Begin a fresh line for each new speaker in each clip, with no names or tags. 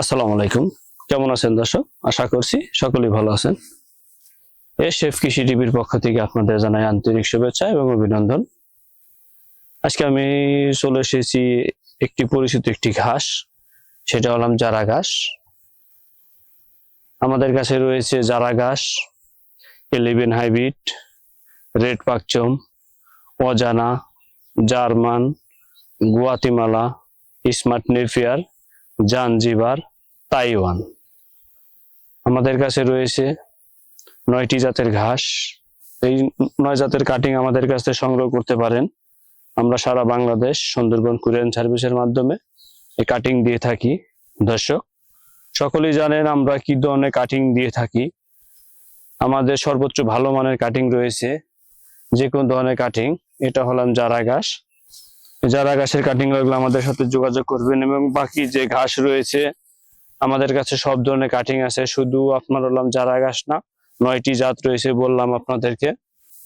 আসসালামু আলাইকুম। কেমন আছেন দর্শক? আশা করছি সকলেই ভালো আছেন। এ শেফ কৃষি টিভির পক্ষ থেকে আপনাদের জানাই আন্তরিক শুভেচ্ছা এবং অভিনন্দন। আজকে আমি চলে এসেছি একটি পরিচিত একটি ঘাস, সেটা হলাম জারা ঘাস। আমাদের কাছে রয়েছে জারা ঘাস এলিভেন হাইব্রিড, রেড পাকচম, অজানা, জার্মান, গুয়াতিমালা, স্মার্ট নেফিয়ার জানজিবার তাইওয়ান। আমাদের কাছে রয়েছে নয়টি জাতের ঘাস। এই নয় জাতের কাটিং আমাদের কাছে সংগ্রহ করতে পারেন। আমরা সারা বাংলাদেশ সুন্দরবন কুরিয়ান সার্ভিসের মাধ্যমে এই কাটিং দিয়ে থাকি। দর্শক, সকলেই জানেন আমরা কি ধরনের কাটিং দিয়ে থাকি। আমাদের সর্বোচ্চ ভালো মানের কাটিং রয়েছে যে কোন ধরনের কাটিং। এটা হলাম জারা ঘাস। যারা ঘাসের কাটিং লাগলে আমাদের সাথে যোগাযোগ করবেন এবং বাকি যে ঘাস রয়েছে, আমাদের কাছে সব ধরনের কাটিং আছে। শুধু আপনার হলাম যারা ঘাস না, নয়টি জাত রয়েছে বললাম আপনাদেরকে।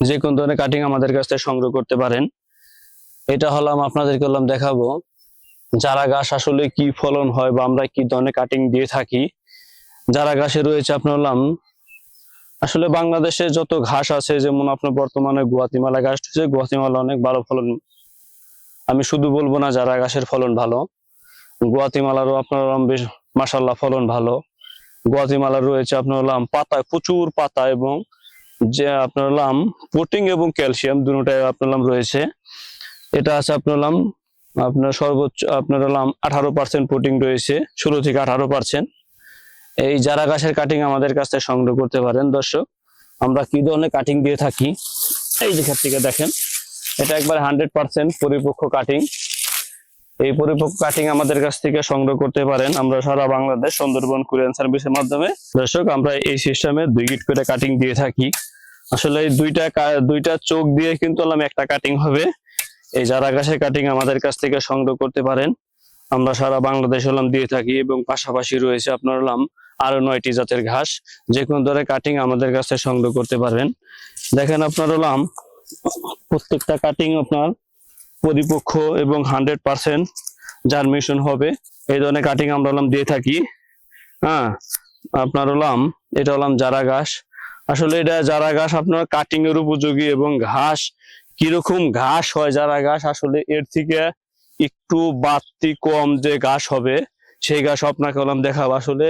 যে কোন ধরনের কাটিং আমাদের কাছ থেকে সংগ্রহ করতে পারেন। এটা হলাম আপনাদেরকে হলাম দেখাবো, যারা ঘাস আসলে কি ফলন হয় বা আমরা কি ধরনের কাটিং দিয়ে থাকি। যারা ঘাসে রয়েছে, আপনার হলাম আসলে বাংলাদেশে যত ঘাস আছে, যেমন আপনার বর্তমানে গুয়াতিমালা ঘাস রয়েছে গুয়াতিমালা অনেক ভালো ফলন আমি শুধু বলব না, যারা গাছের ফলন ভালো, গুয়াতিমালারও আপনার বেশ মাসাল্লাহ ফলন ভালো। গুয়াতিমালার রয়েছে আপনার হলাম পাতায় প্রচুর পাতা এবং যে আপনার হলাম প্রোটিন এবং ক্যালসিয়াম দুটাই আপনার হলাম রয়েছে। এটা আছে আপনার হলাম আপনার সর্বোচ্চ, আপনার হলাম আঠারো পার্সেন্ট প্রোটিন রয়েছে, ষোলো থেকে আঠারো পার্সেন্ট এই যারা গাছের কাটিং আমাদের কাছ থেকে সংগ্রহ করতে পারেন, দর্শক, আমরা কি ধরনের কাটিং দিয়ে থাকি? এই যে থেকে দেখেন। এটা একবার হান্ড্রেড পার্সেন্ট পরিপক্ক কাটিং এই পরিপক্ক কাটিং আমাদের কাছ থেকে সংগ্রহ করতে পারেন আমরা সারা বাংলাদেশ সুন্দরবন কুরিয়ান সার্ভিসের মাধ্যমে। দর্শক, আমরা এই সিস্টেমে দুই গিট করে কাটিং দিয়ে থাকি। আসলে দুইটা দুইটা চোখ দিয়ে কিন্তু হলাম একটা কাটিং হবে। এই যারা গাছের কাটিং আমাদের কাছ থেকে সংগ্রহ করতে পারেন। আমরা সারা বাংলাদেশ হলাম দিয়ে থাকি এবং পাশাপাশি রয়েছে আপনার হলাম আরও নয়টি জাতের ঘাস। যে কোনো ধরনের কাটিং আমাদের কাছে সংগ্রহ করতে পারবেন। দেখেন আপনার হলাম প্রত্যেকটা কাটিং আপনার পরিপক্ষ এবং হান্ড্রেড পার্সেন্ট জার্মিশন হবে। এই ধরনের কাটিং আমরা হলাম দিয়ে থাকি। হ্যাঁ আপনার হলাম, এটা হলাম জারা ঘাস। আসলে এটা জারা ঘাস আপনার কাটিং এর উপযোগী এবং ঘাস কীরকম ঘাস হয় জারা ঘাস, আসলে এর থেকে একটু বাড়তি কম যে ঘাস হবে, সেই ঘাস আপনাকে হলাম দেখাবো। আসলে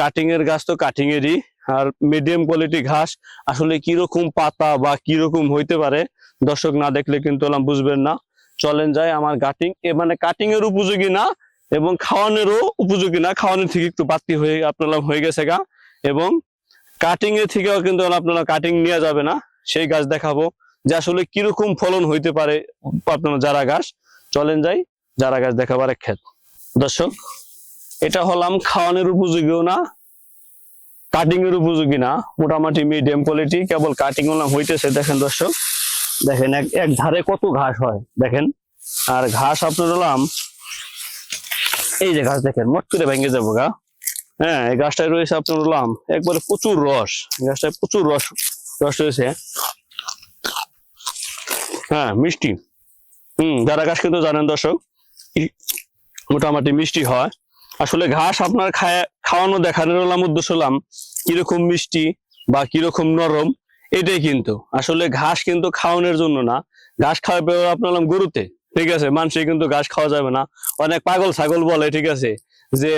কাটিং এর গাছ তো কাটিং এরই। আর মিডিয়াম কোয়ালিটি ঘাস আসলে কীরকম পাতা বা কীরকম হইতে পারে, দর্শক না দেখলে কিন্তু বুঝবেন না। চলেন যায় আমার কাটিং মানে কাটিং এর উপযোগী না এবং খাওয়ানোরও উপযোগী না। খাওয়ানোর থেকে একটু বাড়তি হয়ে আপনার হয়ে গেছে গা। এবং কাটিং এর থেকেও কিন্তু আপনারা কাটিং নেওয়া যাবে না। সেই গাছ দেখাবো যে আসলে কীরকম ফলন হইতে পারে আপনার যারা গাছ চলেন যাই যারা গাছ দেখাবার এক ক্ষেত। দর্শক, এটা হলাম খাওয়ানোর উপযোগীও না কাটিং এর উপযোগী না। মোটামুটি মিডিয়াম কোয়ালিটি কেবল কাটিং হলাম হইতেছে, দেখেন দর্শক। দেখেন এক এক ধারে কত ঘাস হয়, দেখেন। আর ঘাস আপনার হলাম, এই যে ঘাস দেখেন, মোট করে ভেঙে যাব গা। হ্যাঁ এই গাছটায় রয়েছে আপনার হলাম, একবারে প্রচুর রস। গাছটায় প্রচুর রস রস রয়েছে। হ্যাঁ মিষ্টি। হুম, যারা গাছ কিন্তু জানেন দর্শক মোটামুটি মিষ্টি হয়। আসলে ঘাস আপনার খায় খাওয়ানো দেখানোর উদ্দেশ্য হলাম, কীরকম মিষ্টি বা কীরকম নরম, এটাই কিন্তু। আসলে ঘাস কিন্তু খাওয়ানোর জন্য না। ঘাস খাওয়াবে আপনার গরুতে, ঠিক আছে? মানুষে কিন্তু ঘাস খাওয়া যাবে না। অনেক পাগল ছাগল বলে, ঠিক আছে? যে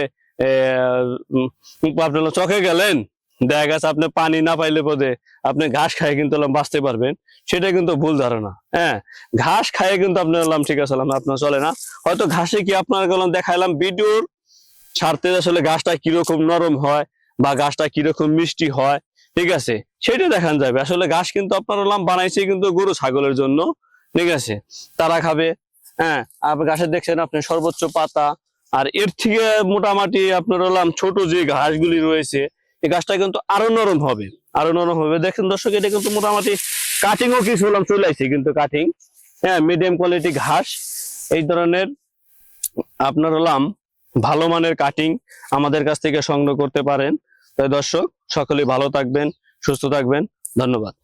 আপনার চকে গেলেন, দেখা গেছে আপনি পানি না পাইলে পদে আপনি ঘাস খাই কিন্তু বাঁচতে পারবেন। সেটা কিন্তু ভুল ধারণা হ্যাঁ? ঘাস খাইয়ে কিন্তু আপনার ঠিক আছে আপনার চলে না। হয়তো ঘাসে কি আপনার গেলাম দেখাইলাম ভিডিওর ছাড়তে আসলে গাছটা কীরকম নরম হয় বা গাছটা কীরকম মিষ্টি হয়, ঠিক আছে? সেটা দেখান যাবে। আসলে গাছ কিন্তু আপনার হলাম বানাইছে কিন্তু গরু ছাগলের জন্য, ঠিক আছে? তারা খাবে হ্যাঁ? গাছের দেখছেন আপনি সর্বোচ্চ পাতা, আর এর থেকে মোটামুটি আপনার হলাম ছোট যে ঘাসগুলি রয়েছে, এই গাছটা কিন্তু আরও নরম হবে, আরও নরম হবে। দেখেন দর্শক, এটা কিন্তু মোটামুটি কাটিংও কিছু হলাম চলে আসছে কিন্তু কাটিং হ্যাঁ? মিডিয়াম কোয়ালিটি ঘাস, এই ধরনের আপনার হলাম ভালো মানের কাটিং আমাদের কাছ থেকে সংগ্রহ করতে পারেন। তাই দর্শক, সকলেই ভালো থাকবেন, সুস্থ থাকবেন। ধন্যবাদ।